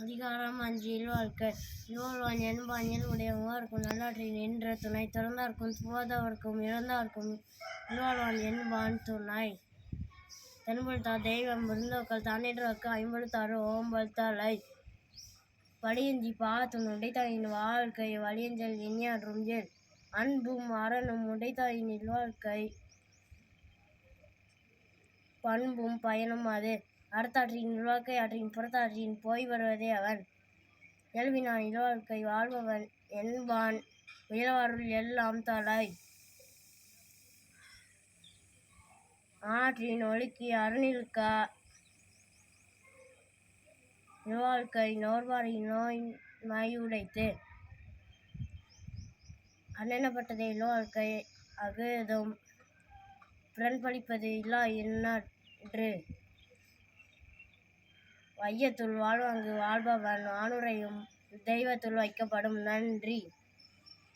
அதிகாரம் அஞ்சு இல்வாழ்க்கை இல்வாழ்வான் என்பானில் இருக்கும். நல்லாற்றின் நின்ற துணை திறந்தாருக்கும் போதவர்க்கும் இறந்தார்க்கும் இல்வாழ்வான் என்பான் துணை. தென்புழுத்தா தெய்வம் விருந்தோக்கள் தானிடுவாக்கு ஐம்பழுத்தாறு ஓம்பழுத்தாலை படியஞ்சி பாத்தும் உடைத்தாயின் வாழ்க்கை வலியஞ்சல் இனியாற்றும் ஏன் அன்பும் அறனும் உடைத்தாயின் இல்வாழ்க்கை. பண்பும் பயனும் அது. அறத்தாற்றின் இல்வாழ்க்கை ஆற்றின் புறத்தாற்றின் போய் வருவதே அவன். இயல்பினான் இல்வாழ்க்கை வாழ்பவன் என்பான். உயர்வாருள் எல்லாம் தலை. ஆற்றின் ஒழுக்கி அறநிற்கா இல்வாழ்க்கை நோர்வாரி நோய் மையுடைத்து அண்ணெனப்பட்டதே இல்வாழ்க்கை அகுதும். பிறன்பழிப்பது இல்லா இன்னாற்று மையத்துள் வாழ்வாங்கு வாழ்பவன் ஆணுரையும் தெய்வத்துள் வைக்கப்படும். நன்றி.